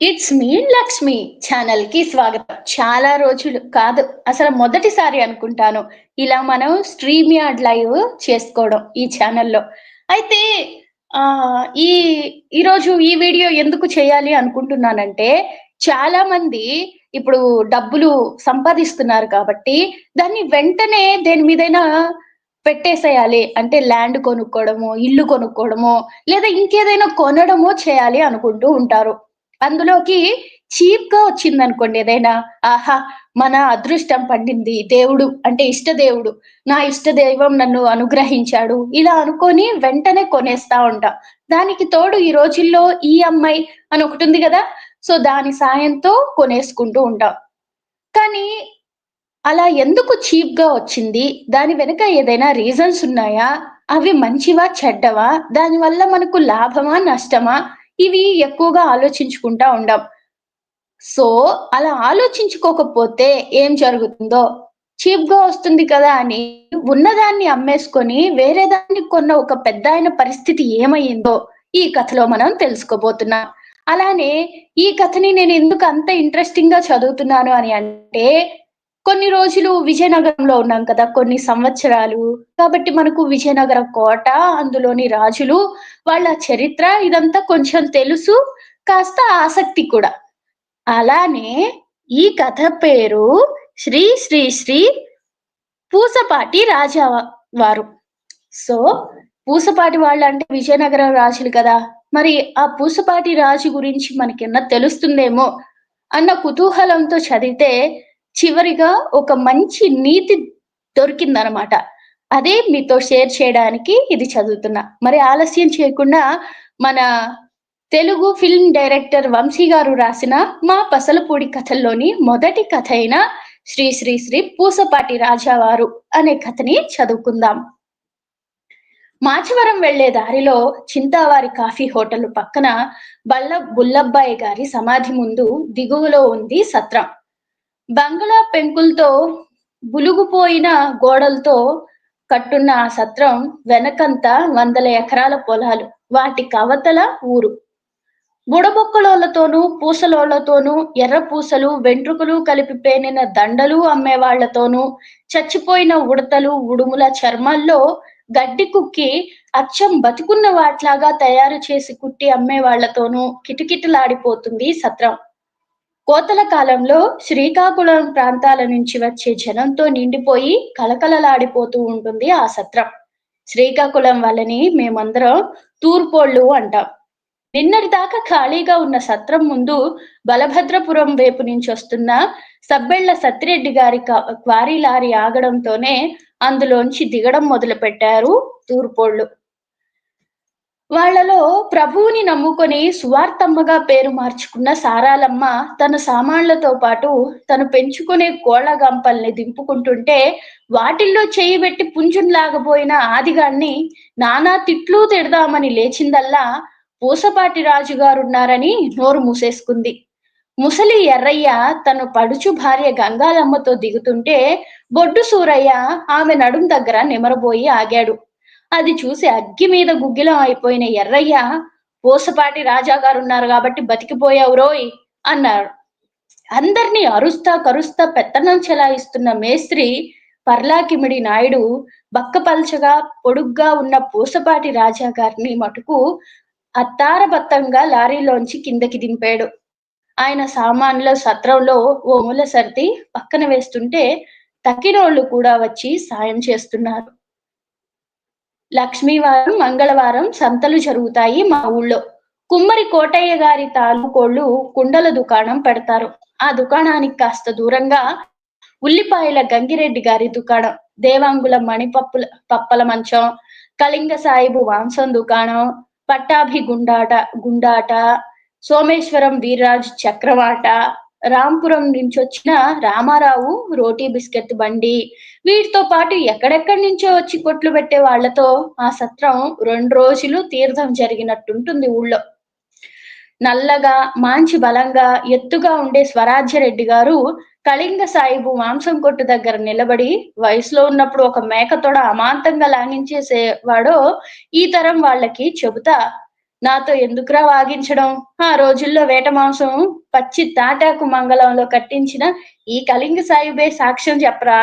It's mean Lakshmi ఛానల్కి స్వాగతం. చాలా రోజులు కాదు అసలు మొదటిసారి అనుకుంటాను ఇలా మనం స్ట్రీమ్ యార్డ్ లైవ్ చేసుకోవడం ఈ ఛానల్లో అయితే ఆ ఈ ఈరోజు ఈ వీడియో ఎందుకు చేయాలి అనుకుంటున్నానంటే చాలా మంది ఇప్పుడు డబ్బులు సంపాదిస్తున్నారు కాబట్టి దాన్ని వెంటనే దేని మీదైనా పెట్టేసేయాలి. అంటే ల్యాండ్ కొనుక్కోవడము ఇల్లు కొనుక్కోవడము లేదా ఇంకేదైనా కొనడమో చేయాలి అనుకుంటూ ఉంటారు. అందులోకి చీప్గా వచ్చింది అనుకోండి ఏదైనా ఆహా మన అదృష్టం పండింది దేవుడు అంటే ఇష్ట దేవుడు నా ఇష్ట దైవం నన్ను అనుగ్రహించాడు. ఇలా అనుకొని వెంటనే కొనేస్తా ఉంటాం. దానికి తోడు ఈ రోజుల్లో ఈఎంఐ అని ఒకటి ఉంది కదా సో దాని సాయంతో కొనేసుకుంటూ ఉంటాం. కానీ అలా ఎందుకు చీప్గా వచ్చింది? దాని వెనుక ఏదైనా రీజన్స్ ఉన్నాయా? అవి మంచివా చెడ్డవా? దానివల్ల మనకు లాభమా నష్టమా? ఇవి ఎక్కువగా ఆలోచించుకుంటా ఉండం. సో అలా ఆలోచించుకోకపోతే ఏం జరుగుతుందో? చీప్గా వస్తుంది కదా అని ఉన్నదాన్ని అమ్మేసుకొని వేరే దాన్ని కొన్న ఒక పెద్ద ఆయన పరిస్థితి ఏమైందో ఈ కథలో మనం తెలుసుకోబోతున్నాం. అలానే ఈ కథని నేను ఎందుకు అంత ఇంట్రెస్టింగ్గా చదువుతున్నాను అని అంటే కొన్ని రోజులు విజయనగరంలో ఉన్నాం కదా కొన్ని సంవత్సరాలు. కాబట్టి మనకు విజయనగర కోట అందులోని రాజులు వాళ్ళ చరిత్ర ఇదంతా కొంచెం తెలుసు కాస్త ఆసక్తి కూడా. అలానే ఈ కథ పేరు శ్రీ శ్రీ శ్రీ పూసపాటి రాజా వారు. సో పూసపాటి వాళ్ళు అంటే విజయనగరం రాజులు కదా. మరి ఆ పూసపాటి రాజు గురించి మనకిన్న తెలుస్తుందేమో అన్న కుతూహలంతో చదివితే చివరిగా ఒక మంచి నీతి దొరికిందనమాట అదే మీతో షేర్ చేయడానికి ఇది చదువుతున్నా. మరి ఆలస్యం చేయకుండా మన తెలుగు ఫిల్మ్ డైరెక్టర్ వంశీ గారు రాసిన మా పసలపూడి కథల్లోని మొదటి కథ అయిన శ్రీ శ్రీ శ్రీ పూసపాటి రాజావారు అనే కథని చదువుకుందాం. మాచవరం వెళ్ళే దారిలో చింతావారి కాఫీ హోటల్ పక్కన బల్ల బుల్లబ్బాయి గారి సమాధి ముందు దిగువలో ఉంది సత్రం. బంగ్లా పెంకులతో బులుగుపోయిన గోడలతో కట్టున్న ఆ సత్రం వెనకంతా వందల ఎకరాల పొలాలు వాటి కవతల ఊరు. బుడబొక్కలోళ్ళతోనూ పూసలోళ్ళతోనూ ఎర్ర పూసలు వెంట్రుకలు కలిపి పేనిన దండలు అమ్మేవాళ్ళతోనూ చచ్చిపోయిన ఉడతలు ఉడుముల చర్మాల్లో గడ్డి కుక్కి అచ్చం బతుకున్న వాట్లాగా తయారు చేసి కుట్టి అమ్మేవాళ్ళతోనూ కిటకిటలాడిపోతుంది సత్రం. కోతల కాలంలో శ్రీకాకుళం ప్రాంతాల నుంచి వచ్చే జనంతో నిండిపోయి కలకలలాడిపోతూ ఉంటుంది ఆ సత్రం. శ్రీకాకుళం వల్లని మేమందరం తూర్పోళ్ళు అంటాం. నిన్నటి దాకా ఖాళీగా ఉన్న సత్రం ముందు బలభద్రపురం వైపు నుంచి వస్తున్న సబ్బెళ్ళ సత్తిరెడ్డి గారి క్వారీ లారీ ఆగడంతోనే అందులోంచి దిగడం మొదలు పెట్టారు తూర్పోళ్ళు. వాళ్ళలో ప్రభువుని నమ్ముకొని సువార్తమ్మగా పేరు మార్చుకున్న సారాలమ్మ తన సామాన్లతో పాటు తను పెంచుకునే కోళ్ళ గంపల్ని దింపుకుంటుంటే వాటిల్లో చేయి పెట్టి పుంజున్లాగబోయిన ఆదిగాన్ని నానా తిట్లు తిడదామని లేచిందల్లా పూసపాటి రాజు గారున్నారని నోరు మూసేసుకుంది. ముసలి ఎర్రయ్య తను పడుచు భార్య గంగాలమ్మతో దిగుతుంటే బొడ్డు సూరయ్య ఆమె నడుం దగ్గర నిమరబోయి ఆగాడు. అది చూసి అగ్గి మీద గుగ్గిలం అయిపోయిన ఎర్రయ్య పోసపాటి రాజా గారు ఉన్నారు కాబట్టి బతికిపోయావు రోయ్ అన్నాడు. అందరినీ అరుస్తా కరుస్తా పెత్తనం చెలాయిస్తున్న మేస్త్రి పర్లాకిమిడి నాయుడు బక్కపల్చగా పొడుగ్గా ఉన్న పూసపాటి రాజా గారిని మటుకు అత్తారబత్తంగా లారీలోంచి కిందకి దింపాడు. ఆయన సామాన్ల సత్రంలో ఓ మూల సర్ది పక్కన వేస్తుంటే తక్కినోళ్ళు కూడా వచ్చి సాయం చేస్తున్నారు. లక్ష్మీవారం మంగళవారం సంతలు జరుగుతాయి మా ఊళ్ళో. కుమ్మరి కోటయ్య గారి తాలూకోళ్ళు కుండల దుకాణం పెడతారు. ఆ దుకాణానికి కాస్త దూరంగా ఉల్లిపాయల గంగిరెడ్డి గారి దుకాణం దేవాంగుల మణిపప్పుల పప్పల మంచం కళింగ సాయిబు వాంసం దుకాణం పట్టాభి గుండాట గుండాట సోమేశ్వరం వీర్రాజ్ చక్రవాట రాంపురం నుంచి వచ్చిన రామారావు రోటీ బిస్కెట్ బండి వీటితో పాటు ఎక్కడెక్కడి నుంచో వచ్చి కొట్లు పెట్టే వాళ్ళతో ఆ సత్రం రెండు రోజులు తీర్థం జరిగినట్టుంటుంది ఊళ్ళో. నల్లగా మాంచి బలంగా ఎత్తుగా ఉండే స్వరాజ్యరెడ్డి గారు కళింగ సాయిబు మాంసం కొట్టు దగ్గర నిలబడి వయసులో ఉన్నప్పుడు ఒక మేకతోడ అమాంతంగా లాగించేసేవాడో ఈ తరం వాళ్ళకి చెబుతా నాతో ఎందుకురా వాగించడం? ఆ రోజుల్లో వేట మాంసం పచ్చి తాటాకు మంగళంలో కట్టించిన ఈ కళింగ సాయిబే సాక్ష్యం చెప్పరా?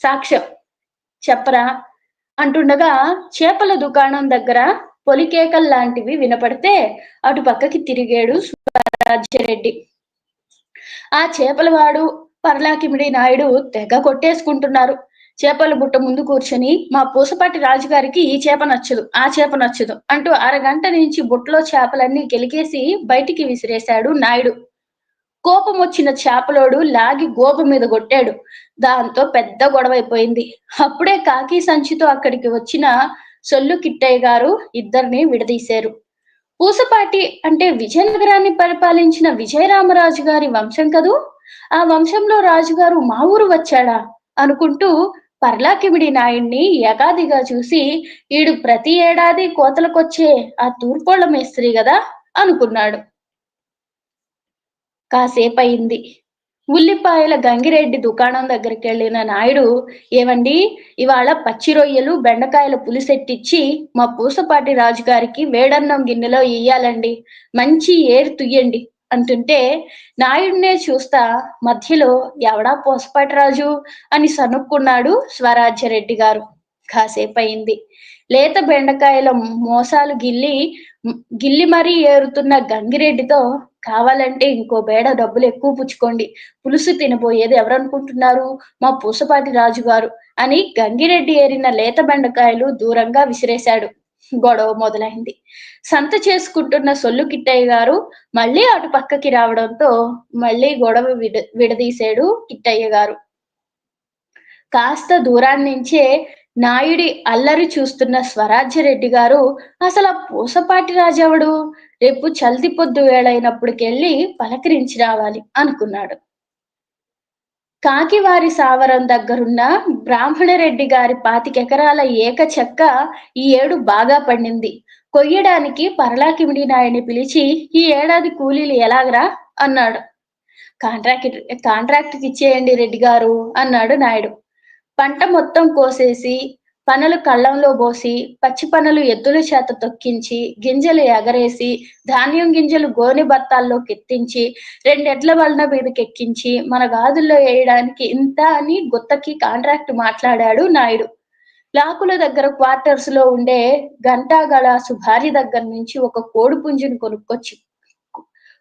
సాక్ష్యం. చెప్పరా? అంటుండగా చేపల దుకాణం దగ్గర పొలికేకల్ లాంటివి వినపడితే అటు పక్కకి తిరిగాడు స్వరాజ్యరెడ్డి ఆ చేపలవాడు పర్లాకిమిడి నాయుడు తెగ కొట్టేసుకుంటున్నారు. చేపల బుట్ట ముందు కూర్చొని మా పూసపాటి రాజుగారికి ఈ చేప నచ్చదు ఆ చేప నచ్చదు అంటూ అరగంట నుంచి బుట్టలో చేపలన్నీ గెలికేసి బయటికి విసిరేశాడు నాయుడు. కోపం వచ్చిన చేపలోడు లాగి గోప మీద కొట్టాడు. దాంతో పెద్ద గొడవైపోయింది. అప్పుడే కాకి సంచితో అక్కడికి వచ్చిన సొల్లు కిట్టయ్య గారు ఇద్దరిని విడదీశారు. పూసపాటి అంటే విజయనగరాన్ని పరిపాలించిన విజయరామరాజు గారి వంశం కదూ? ఆ వంశంలో రాజుగారు మా ఊరు వచ్చాడా? అనుకుంటూ పర్లాకిమిడి నాయుణ్ణి యగాదిగా చూసి ఈడు ప్రతి ఏడాది కోతలకొచ్చే ఆ తూర్పోళ్ళ మేస్త్రి కదా అనుకున్నాడు. కాసేపు అయింది ఉల్లిపాయల గంగిరెడ్డి దుకాణం దగ్గరికి వెళ్ళిన నాయుడు ఏవండి ఇవాళ పచ్చి రొయ్యలు బెండకాయల పులిసెట్టిచ్చి మా పూసపాటి రాజుగారికి వేడన్నం గిన్నెలో ఇయ్యాలండి. మంచి ఏరు తుయ్యండి అంటుంటే నాయుడినే చూస్తా మధ్యలో ఎవడా పూసపాటి రాజు అని సనుక్కున్నాడు స్వరాజ్యరెడ్డి గారు. కాసేపు అయింది లేత బెండకాయల మోసాలు గిల్లి గిల్లి మరీ ఏరుతున్న గంగిరెడ్డితో కావాలంటే ఇంకో బేడ డబ్బులు ఎక్కువ పుచ్చుకోండి. పులుసు తినబోయేది ఎవరనుకుంటున్నారు? మా పూసపాటి రాజు గారు అని గంగిరెడ్డి ఏరిన లేత బెండకాయలు దూరంగా విసిరేశాడు. గొడవ మొదలైంది. సంత చేసుకుంటున్న సొల్లు కిట్టయ్య గారు మళ్ళీ అటు పక్కకి రావడంతో మళ్ళీ గొడవ విడ విడదీశాడు కిట్టయ్య గారు. కాస్త దూరాన్నించే నాయుడి అల్లరి చూస్తున్న స్వరాజ్యరెడ్డి గారు అసలు ఆ పూసపాటి రాజావుడు రేపు చల్తి పొద్దు వేళైనప్పటికెళ్ళి పలకరించి రావాలి అనుకున్నాడు. కాకివారి సావరం దగ్గరున్న బ్రాహ్మణరెడ్డి గారి పాతికెకరాల ఏక చెక్క ఈ ఏడు బాగా పండింది. కొయ్యడానికి పరలాకిమిడి నాయుడిని పిలిచి ఈ ఏడాది కూలీలు ఎలాగరా అన్నాడు. కాంట్రాక్ట్ కాంట్రాక్ట్కి ఇచ్చేయండి రెడ్డి గారు అన్నాడు నాయుడు. పంట మొత్తం కోసేసి పనులు కళ్ళంలో పోసి పచ్చి పనులు ఎద్దుల చేత తొక్కించి గింజలు ఎగరేసి ధాన్యం గింజలు గోనె బత్తాల్లో కెత్తించి రెండెడ్ల వలన మీదకి ఎక్కించి మన గాదుల్లో వేయడానికి ఇంత అని గుత్తకి కాంట్రాక్ట్ మాట్లాడాడు నాయుడు. లాకుల దగ్గర క్వార్టర్స్లో ఉండే గంటాగళ సుభారి దగ్గర నుంచి ఒక కోడి పుంజుని కొనుక్కొచ్చి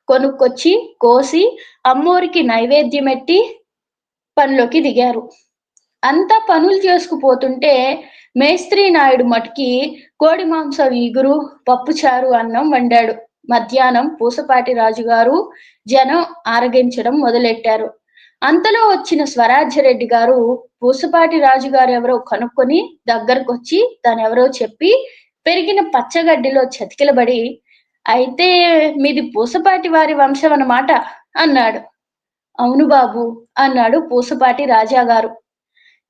కొనుక్కొచ్చి కోసి అమ్మోరికి నైవేద్యం ఎట్టి పనిలోకి దిగారు. అంతా పనులు చేసుకుపోతుంటే మేస్త్రి నాయుడు మటుకి కోడి మాంసం ఈగురు పప్పుచారు అన్నం వండాడు. మధ్యాహ్నం పూసపాటి రాజుగారు జనం ఆరగించడం మొదలెట్టారు. అంతలో వచ్చిన స్వరాజ్యరెడ్డి గారు పూసపాటి రాజుగారు ఎవరో కనుక్కొని దగ్గరకు వచ్చి తనెవరో చెప్పి పెరిగిన పచ్చగడ్డిలో చతికిలబడి అయితే మీది పూసపాటి వారి వంశం అన్నమాట అన్నాడు. అవును బాబు అన్నాడు పూసపాటి రాజా గారు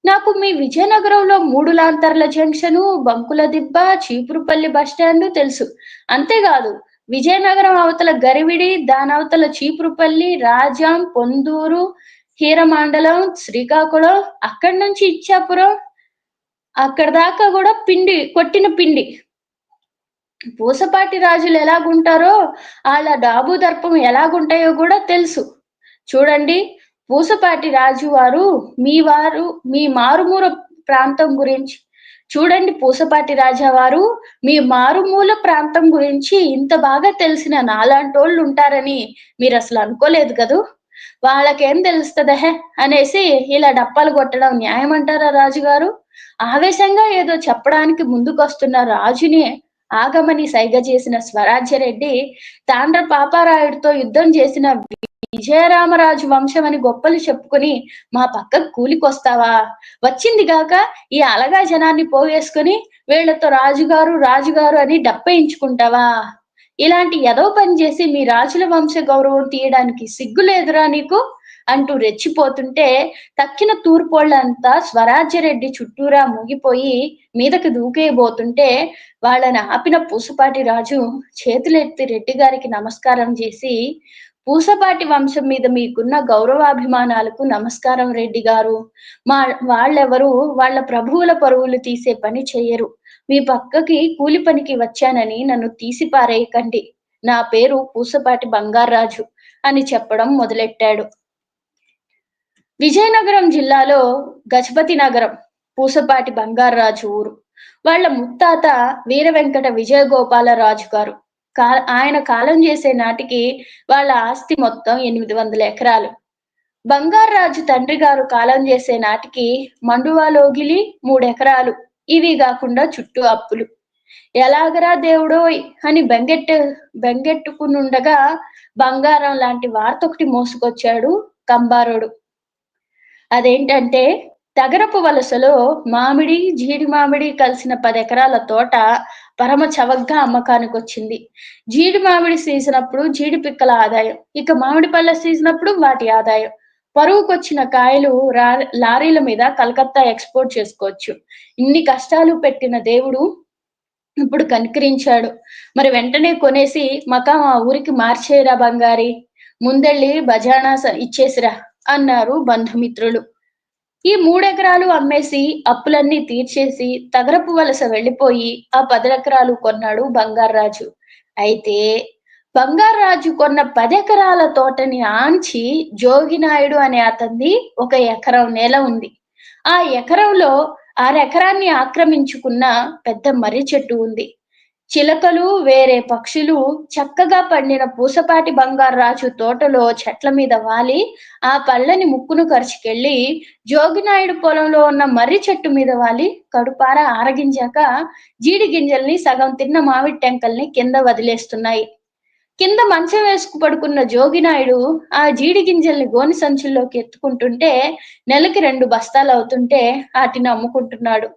నాకు మీ విజయనగరంలో మూడు లాంతర్ల జంక్షను బంకుల దిబ్బ చీపురుపల్లి బస్టాండ్ తెలుసు. అంతేకాదు విజయనగరం అవతల గరివిడి దానవతల చీపురుపల్లి రాజాం పొందూరు హీరమండలం శ్రీకాకుళం అక్కడి నుంచి ఇచ్చాపురం అక్కడ దాకా కూడా పిండి కొట్టిన పిండి. పూసపాటి రాజులు ఎలాగుంటారో వాళ్ళ డాబు దర్పం ఎలాగుంటాయో కూడా తెలుసు. చూడండి పూసపాటి రాజు వారు మీ వారు మీ మారుమూల ప్రాంతం గురించి. చూడండి పూసపాటి రాజా వారు మీ మారుమూల ప్రాంతం గురించి ఇంత బాగా తెలిసిన నాలాంటోళ్ళు ఉంటారని మీరు అసలు అనుకోలేదు కదూ? వాళ్ళకేం తెలుస్తుందహే? అనేసి ఇలా డప్పాలు కొట్టడం న్యాయం అంటారా రాజుగారు? ఆవేశంగా ఏదో చెప్పడానికి ముందుకొస్తున్న రాజుని ఆగమని సైగ చేసిన స్వరాజ్యరెడ్డి తాండ్ర పాపారాయుడితో యుద్ధం చేసిన విజయరామరాజు వంశం అని గొప్పలు చెప్పుకుని మా పక్కకు కూలికొస్తావా? వచ్చింది గాక ఈ అలగా జనాన్ని పోగేసుకుని వీళ్ళతో రాజుగారు రాజుగారు అని డప్పయించుకుంటావా ఇలాంటి ఎదో పని చేసి మీ రాజుల వంశ గౌరవం తీయడానికి సిగ్గు లేదురా నీకు? అంటూ రెచ్చిపోతుంటే తక్కిన తూర్పోళ్ళంతా స్వరాజ్యరెడ్డి చుట్టూరా మూగిపోయి మీదకి దూకేయబోతుంటే వాళ్ళని ఆపిన పూసపాటి రాజు చేతులెత్తి రెడ్డి గారికి నమస్కారం చేసి పూసపాటి వంశం మీద మీకున్న గౌరవాభిమానాలకు నమస్కారం రెడ్డి గారు. మా వాళ్ళెవరు వాళ్ళ ప్రభువుల పరువులు తీసే పని చెయ్యరు. మీ పక్కకి కూలి పనికి వచ్చానని నన్ను తీసి పారేయకండి. నా పేరు పూసపాటి బంగారాజు అని చెప్పడం మొదలెట్టాడు. విజయనగరం జిల్లాలో గజపతి నగరం పూసపాటి బంగారాజు ఊరు. వాళ్ళ ముత్తాత వీర వెంకట విజయగోపాలరాజు గారు. ఆయన కాలం చేసే నాటికి వాళ్ళ ఆస్తి మొత్తం ఎనిమిది వందల ఎకరాలు. బంగారాజు తండ్రి గారు కాలం చేసే నాటికి మండువాలోగిలి మూడెకరాలు ఇవి కాకుండా చుట్టూ అప్పులు. ఎలాగరా దేవుడోయ్ అని బెంగెట్టు బెంగెట్టుకునుండగా బంగారం లాంటి వార్త ఒకటి మోసుకొచ్చాడు కంబారుడు. అదేంటంటే తగరపు వలసలో మామిడి జీడి మామిడి కలిసిన పది ఎకరాల తోట పరమ చవగ్గా అమ్మకానికి వచ్చింది జీడి మామిడి సీజన్ అప్పుడు జీడి పిక్కల ఆదాయం ఇక మామిడి పళ్ళ సీజన్ అప్పుడు వాటి ఆదాయం. పరువుకొచ్చిన కాయలు లారీల మీద కలకత్తా ఎక్స్పోర్ట్ చేసుకోవచ్చు. ఇన్ని కష్టాలు పెట్టిన దేవుడు ఇప్పుడు కనికరించాడు. మరి వెంటనే కొనేసి మకా మా ఊరికి మార్చేరా బంగారి? ముందెళ్ళి బజానా ఇచ్చేసిరా అన్నారు బంధుమిత్రులు. ఈ మూడెకరాలు అమ్మేసి అప్పులన్నీ తీర్చేసి తగరపు వలస వెళ్ళిపోయి ఆ పదెకరాలు కొన్నాడు బంగారాజు అయితే బంగారాజు కొన్న పదెకరాల తోటని ఆంచి జోగినాయుడు అనే అతన్ని ఒక ఎకరం నేల ఉంది. ఆ ఎకరంలో ఆరెకరాన్ని ఆక్రమించుకున్న పెద్ద మర్రి చెట్టు ఉంది. చిలకలు వేరే పక్షులు చక్కగా పండిన పూసపాటి బంగారాజు తోటలో చెట్ల మీద వాలి ఆ పళ్ళని ముక్కును ఖర్చుకెళ్ళి జోగినాయుడు పొలంలో ఉన్న మర్రి చెట్టు మీద వాలి కడుపార ఆరగించాక జీడి గింజల్ని సగం తిన్న మామిడి టెంకల్ని కింద వదిలేస్తున్నాయి. కింద మంచం వేసుకు పడుకున్న జోగినాయుడు ఆ జీడి గింజల్ని గోని సంచుల్లోకి ఎత్తుకుంటుంటే నెలకి రెండు బస్తాలు అవుతుంటే వాటిని అమ్ముకుంటున్నాడు.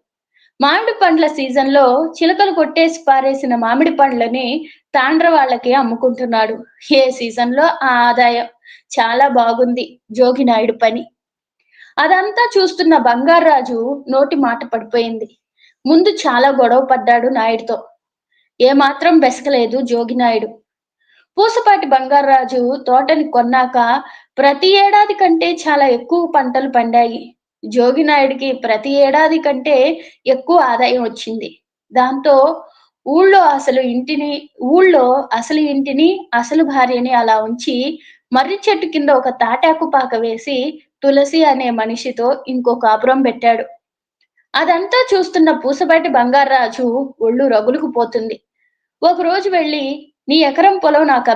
మామిడి పండ్ల సీజన్లో చిలకలు కొట్టేసి పారేసిన మామిడి పండ్లని తాండ్ర వాళ్ళకి అమ్ముకుంటున్నాడు. ఏ సీజన్లో? ఆ ఆదాయం. చాలా బాగుంది. జోగినాయుడు పని. అదంతా చూస్తున్న బంగారాజు నోటి మాట పడిపోయింది. ముందు చాలా గొడవ పడ్డాడు నాయుడుతో. ఏమాత్రం బెసకలేదు జోగినాయుడు పూసపాటి బంగారాజు తోటని కొన్నాక ప్రతి ఏడాది కంటే చాలా ఎక్కువ పంటలు పండాయి. జోగినాయుడికి ప్రతి ఏడాది కంటే ఎక్కువ ఆదాయం వచ్చింది. దాంతో ఊళ్ళో అసలు ఇంటిని ఊళ్ళో అసలు ఇంటిని అసలు భార్యని అలా ఉంచి మర్రి చెట్టు కింద ఒక తాటాకు పాక వేసి తులసి అనే మనిషితో ఇంకో కాపురం పెట్టాడు. అదంతా చూస్తున్న పూసపాటి బంగారాజు ఒళ్ళు రగులుకు పోతుంది. ఒక రోజు వెళ్ళి నీ ఎకరం పొలం నాకు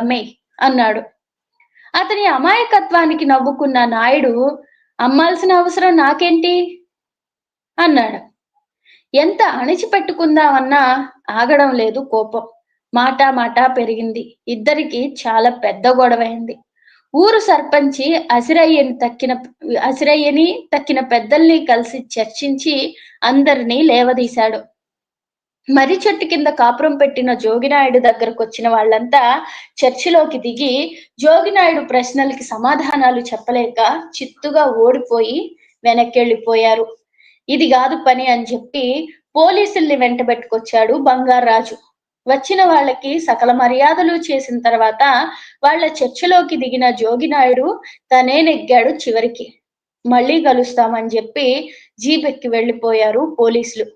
అన్నాడు. అతని అమాయకత్వానికి నవ్వుకున్న నాయుడు అమ్మాల్సిన అవసరం నాకేంటి? అన్నాడు. ఎంత అణిచిపెట్టుకుందామన్నా ఆగడం లేదు కోపం. మాట మాట పెరిగింది. ఇద్దరికి చాలా పెద్ద గొడవైంది. ఊరు సర్పంచి అసిరయ్యని తక్కిన అసిరయ్యని తక్కిన పెద్దల్ని కలిసి చర్చించి అందరినీ లేవదీశాడు. మర్రి చెట్టు కింద కాపురం పెట్టిన జోగినాయుడు దగ్గరకు వచ్చిన వాళ్ళంతా చర్చిలోకి దిగి జోగినాయుడు ప్రశ్నలకి సమాధానాలు చెప్పలేక చిత్తుగా ఓడిపోయి వెనక్కెళ్ళిపోయారు. ఇది కాదు పని అని చెప్పి పోలీసుల్ని వెంటబెట్టుకొచ్చాడు బంగారాజు. వచ్చిన వాళ్ళకి సకల మర్యాదలు చేసిన తర్వాత వాళ్ళ చర్చలోకి దిగిన జోగినాయుడు తనే నెగ్గాడు చివరికి. మళ్ళీ కలుస్తామని చెప్పి జీపెక్కి వెళ్ళిపోయారు పోలీసులు.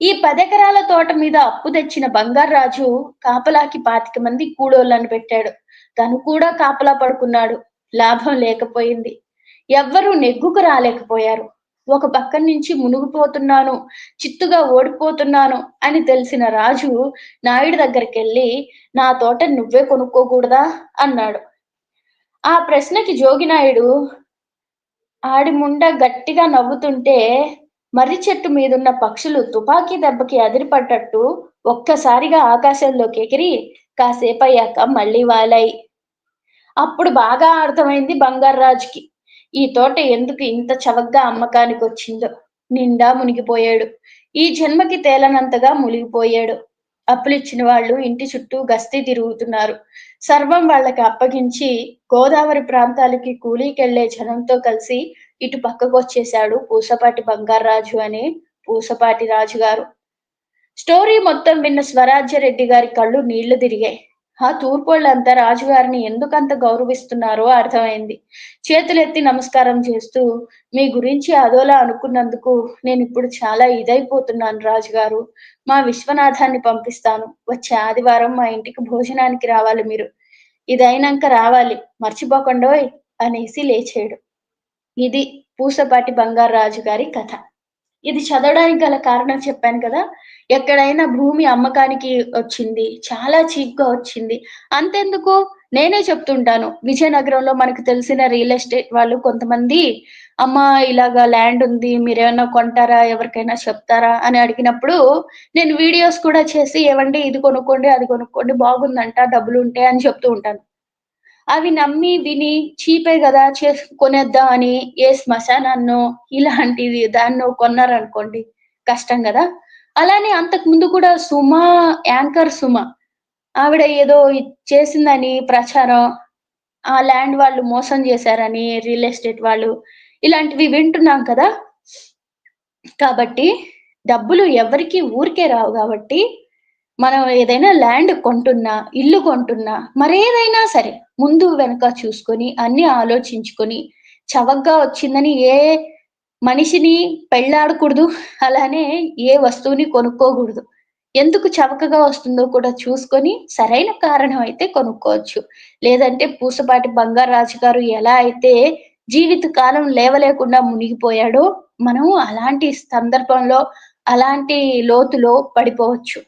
ఈ పదెకరాల తోట మీద అప్పు తెచ్చిన బంగారాజు కాపలాకి పాతిక మంది కూడోళ్ళని పెట్టాడు. తను కూడా కాపలా పడుకున్నాడు. లాభం లేకపోయింది. ఎవ్వరూ నెగ్గుకు రాలేకపోయారు. ఒక పక్క నుంచి మునుగుపోతున్నాను చిత్తుగా ఓడిపోతున్నాను అని తెలిసిన రాజు నాయుడు దగ్గరికి వెళ్ళి నా తోట నువ్వే కొనుక్కోకూడదా? అన్నాడు. ఆ ప్రశ్నకి జోగినాయుడు ఆడి ముండ గట్టిగా నవ్వుతుంటే మర్రి చెట్టు మీదున్న పక్షులు తుపాకీ దెబ్బకి అదిరిపడ్డట్టు ఒక్కసారిగా ఆకాశంలోకి ఎగిరి కాసేపు అయ్యాక మళ్ళీ వాలాయి అప్పుడు బాగా అర్థమైంది బంగారాజుకి ఈ తోట ఎందుకు ఇంత చవగ్గా అమ్మకానికి వచ్చిందో నిండా మునిగిపోయాడు. ఈ జన్మకి తేలనంతగా మునిగిపోయాడు. అప్పులిచ్చిన వాళ్ళు ఇంటి చుట్టూ గస్తీ తిరుగుతున్నారు. సర్వం వాళ్ళకి అప్పగించి గోదావరి ప్రాంతాలకి కూలీకెళ్ళే జనంతో కలిసి ఇటు పక్కకు వచ్చేశాడు పూసపాటి బంగారాజు అనే పూసపాటి రాజు గారు స్టోరీ మొత్తం విన్న స్వరాజ్య రెడ్డి గారి కళ్ళు నీళ్ళు తిరిగాయి. ఆ తూర్పోళ్ళంతా రాజుగారిని ఎందుకంత గౌరవిస్తున్నారో అర్థమైంది. చేతులెత్తి నమస్కారం చేస్తూ మీ గురించి అదోలా అనుకున్నందుకు నేను ఇప్పుడు చాలా ఇదైపోతున్నాను రాజుగారు. మా విశ్వనాథాన్ని పంపిస్తాను. వచ్చే ఆదివారం మా ఇంటికి భోజనానికి రావాలి మీరు. ఇదైనాక రావాలి. మర్చిపోకండోయ్ అనేసి లేచాడు. ఇది పూసపాటి బంగారాజు గారి కథ. ఇది చదవడానికి గల కారణం చెప్పాను కదా ఎక్కడైనా భూమి అమ్మకానికి వచ్చింది చాలా చీప్గా వచ్చింది. అంతెందుకు? నేనే చెప్తుంటాను. విజయనగరంలో మనకు తెలిసిన రియల్ ఎస్టేట్ వాళ్ళు కొంతమంది అమ్మ ఇలాగా ల్యాండ్ ఉంది మీరేమన్నా కొంటారా ఎవరికైనా చెప్తారా? అని అడిగినప్పుడు నేను వీడియోస్ కూడా చేసి ఏవండి ఇది కొనుక్కోండి అది కొనుక్కోండి బాగుందంట డబ్బులు ఉంటాయి అని చెప్తూ ఉంటాను. అవి నమ్మి విని చీపే కదా చే కొనేద్దాం అని ఏ శ్మశానాన్నో ఇలాంటిది దాన్నో కొన్నారనుకోండి కష్టం కదా? అలానే అంతకు ముందు కూడా సుమ యాంకర్ సుమ ఆవిడ ఏదో చేసిందని ప్రచారం ఆ ల్యాండ్ వాళ్ళు మోసం చేశారని రియల్ ఎస్టేట్ వాళ్ళు ఇలాంటివి వింటున్నాం కదా? కాబట్టి డబ్బులు ఎవరికి ఊరికే రావు కాబట్టి మనం ఏదైనా ల్యాండ్ కొంటున్నా ఇల్లు కొంటున్నా మరేదైనా సరే ముందు వెనక చూసుకొని అన్ని ఆలోచించుకొని చవకగా వచ్చిందని ఏ మనిషిని పెళ్ళాడకూడదు అలానే ఏ వస్తువుని కొనుక్కోకూడదు. ఎందుకు చవకగా వస్తుందో కూడా చూసుకొని సరైన కారణం అయితే కొనుక్కోవచ్చు. లేదంటే పూసపాటి బంగారాజు గారు ఎలా అయితే జీవిత కాలం లేవలేకుండా మునిగిపోయాడో మనం అలాంటి సందర్భంలో అలాంటి లోతులో పడిపోవచ్చు.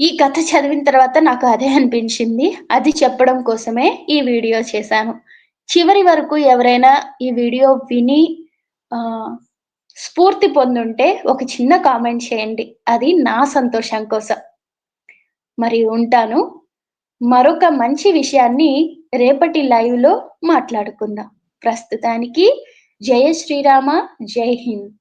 ఈ కథ చదివిన తర్వాత నాకు అదే అనిపించింది. అది చెప్పడం కోసమే ఈ వీడియో చేశాను. చివరి వరకు ఎవరైనా ఈ వీడియో విని స్ఫూర్తి పొందుంటే ఒక చిన్న కామెంట్ చేయండి. అది నా సంతోషం కోసం. మరి ఉంటాను. మరొక మంచి విషయాన్ని రేపటి లైవ్లో మాట్లాడుకుందాం. ప్రస్తుతానికి జయ శ్రీరామ జై హింద్.